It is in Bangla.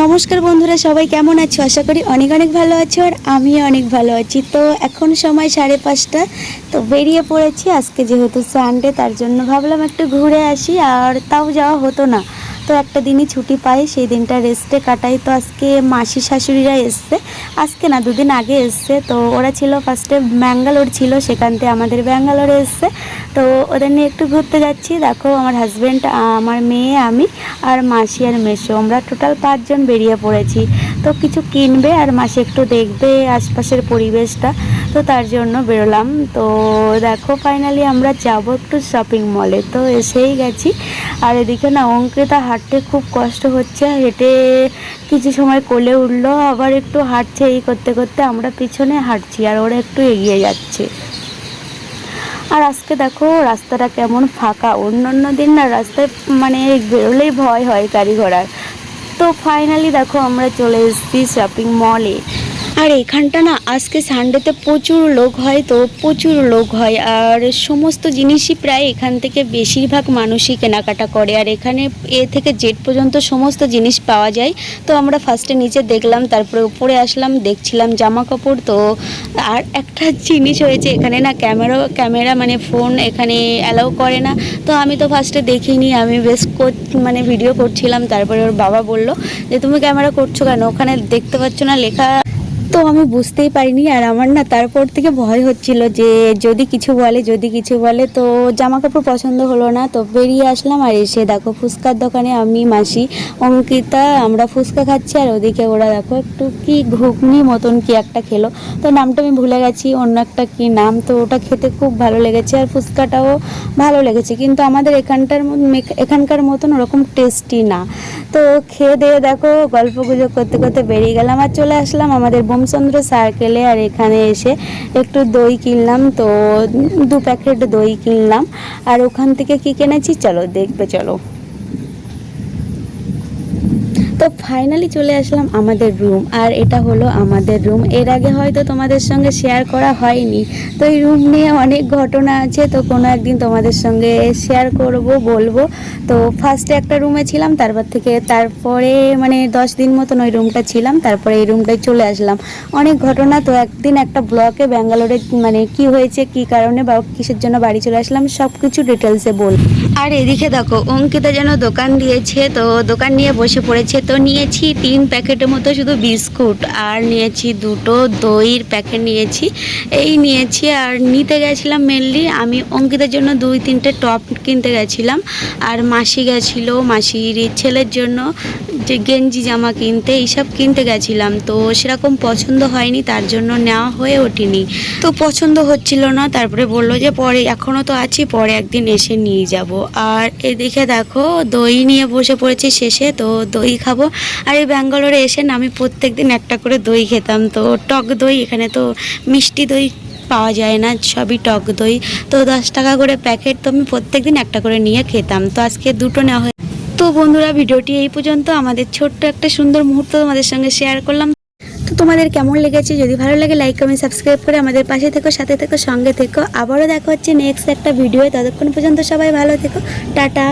নমস্কার বন্ধুরা, সবাই কেমন আছো? আশা করি অনেক অনেক ভালো আছো আর আমি অনেক ভালো আছি। তো এখন সময় সাড়ে পাঁচটা, তো বেরিয়ে পড়েছি। আজকে যেহেতু সানডে তার জন্য ভাবলাম একটু ঘুরে আসি, আর তাও যাওয়া হতো না। তো একটা দিনই ছুটি পাই, সেই দিনটা রেস্টে কাটাই। তো আজকে মাসি শাশুড়িরা এসছে। আজকে না, দুদিন আগে এসছে। তো ওরা ছিল ফার্স্টে ব্যাঙ্গালোর ছিল, সেখান থেকে আমাদের ব্যাঙ্গালোরে এসছে। তো ওদের নিয়ে একটু ঘুরতে যাচ্ছি। দেখো, আমার হাজব্যান্ড আমার মেয়ে, আমি আর মাসি আর মেসো। আমরা টোটাল পাঁচজন বেরিয়ে পড়েছি। তো কিছু কিনবে আর মাসে একটু দেখবে আশপাশের পরিবেশটা। তো তার জন্য বেরোলাম। তো দেখো ফাইনালি আমরা যাব একটু শপিং মলে তো এসেই গেছি। আর এদিকে না অঙ্কিতা হাঁটতে খুব কষ্ট হচ্ছে। হেঁটে কিছু সময় কোলে উঠল, আবার একটু হাঁটছে এই করতে করতে আমরা পিছনে হাঁটছি আর ওরা একটু এগিয়ে যাচ্ছে। আর আজকে দেখো রাস্তাটা কেমন ফাঁকা। অন্য অন্য দিন না রাস্তায় মানে বেরোলেই ভয় হয় গাড়ি ঘোড়ার। তো ফাইনালি দেখো আমরা চলে এসেছি শপিং মলে আর এখানটা না, আজকে সানডেতে প্রচুর লোক হয় তো, প্রচুর লোক হয়। আর সমস্ত জিনিসই প্রায় এখান থেকে বেশিরভাগ মানুষই কেনাকাটা করে। আর এখানে এ থেকে জেড পর্যন্ত সমস্ত জিনিস পাওয়া যায়। তো আমরা ফার্স্টে নিচে দেখলাম, তারপরে উপরে আসলাম, দেখছিলাম জামা কাপড় তো আর একটা জিনিস হয়েছে, এখানে না ক্যামেরা ক্যামেরা মানে ফোন এখানে অ্যালাউ করে না। তো আমি তো ফার্স্টে দেখিনি, আমি বেশ মানে ভিডিও করছিলাম। তারপরে ওর বাবা বলল যে, তুমি ক্যামেরা করছ কেন? ওখানে দেখতে পাচ্ছ না, লেখা তো আমি বুঝতেই পারিনি আর আমার না তারপর থেকে ভয় হচ্ছিল যে যদি কিছু বলে, যদি কিছু বলে, তো জামা কাপড় পছন্দ হলো না। তো বেরিয়ে আসলাম আর এসে দেখো ফুচকার দোকানে আমি, মাসি, অঙ্কিতা, আমরা ফুচকা খাচ্ছি আর ওদিকে ওরা দেখো একটু কি ঘুগনি মতন কি একটা খেলো। তো নামটা আমি ভুলে গেছি, অন্য একটা কি নাম, তো ওটা খেতে খুব ভালো লেগেছে আর ফুচকাটাও ভালো লেগেছে। কিন্তু আমাদের এখানটার এখানকার মতন ওরকম টেস্টি না। তো খেয়ে দিয়ে দেখো, গল্প গুজব করতে করতে বেরিয়ে গেলাম আর চলে আসলাম আমাদের বোমচন্দ্র সার্কেলে আর এখানে এসে একটু দই কিনলাম তো দু প্যাকেট দই কিনলাম। আর ওখান থেকে কি কিনেছি? চলো, দেখবে, চলো। তো ফাইনালি চলে আসলাম আমাদের রুম আর এটা হলো আমাদের রুম এর আগে হয়তো তোমাদের সঙ্গে শেয়ার করা হয়নি। তো এই রুম নিয়ে অনেক ঘটনা আছে, তো কোনো একদিন তোমাদের সঙ্গে শেয়ার করব, বলব। তো ফার্স্টে একটা রুমে ছিলাম, তারপর থেকে তারপরে মানে দশ দিন মতন ওই রুমটা ছিলাম, তারপরে এই রুমটায় চলে আসলাম। অনেক ঘটনা, তো একদিন একটা ব্লকে ব্যাঙ্গালোরে মানে কি হয়েছে, কি কারণে বা কিসের জন্য বাড়ি চলে আসলাম সব কিছু ডিটেলসে বল আর এদিকে দেখো, অঙ্কিতা যেন দোকান দিয়েছে, তো দোকান নিয়ে বসে পড়েছে। তো নিয়েছি তিন প্যাকেটের মতো শুধু বিস্কুট, আর নিয়েছি দুটো দইয়ের প্যাকেট নিয়েছি। এই নিয়েছি, আর নিতে গেছিলাম মেনলি আমি অঙ্কিতার জন্য দুই তিনটে টপ কিনতে গেছিলাম। আর মাসি গেছিল, মাসির ছেলের জন্য। যে গেঞ্জি, জামা কিনতে, এইসব কিনতে গেছিলাম। তো সেরকম পছন্দ হয়নি, তার জন্য নেওয়া হয়ে ওঠেনি। তো পছন্দ হচ্ছিল না, তারপরে বলল যে, পরে এখনও তো আছি, পরে একদিন এসে নিয়ে যাব। আর এদিকে দেখো, দই নিয়ে বসে পড়েছি শেষে, তো দই খাব। আর এই ব্যাঙ্গালোরে এসে না, আমি প্রত্যেক দিন একটা করে দই খেতাম। তো টক দই, এখানে তো মিষ্টি দই পাওয়া যায় না, সবই টক দই। তো দশ টাকা করে প্যাকেট তো আমি প্রত্যেকদিন একটা করে নিয়ে খেতাম। তো আজকে দুটো নেওয়া তো বন্ধুরা, ভিডিওটি এই পর্যন্ত। আমাদের ছোট্ট একটা সুন্দর মুহূর্ত তোমাদের সঙ্গে শেয়ার করলাম। তো তোমাদের কেমন লেগেছে? যদি ভালো লাগে লাইক কমেন্ট সাবস্ক্রাইব করে আমাদের পাশে থেকো, সাথে থেকো, সঙ্গে থেকো। আবারও দেখা হচ্ছে নেক্সট একটা ভিডিও ততক্ষণ পর্যন্ত সবাই ভালো থেকো। টাটা।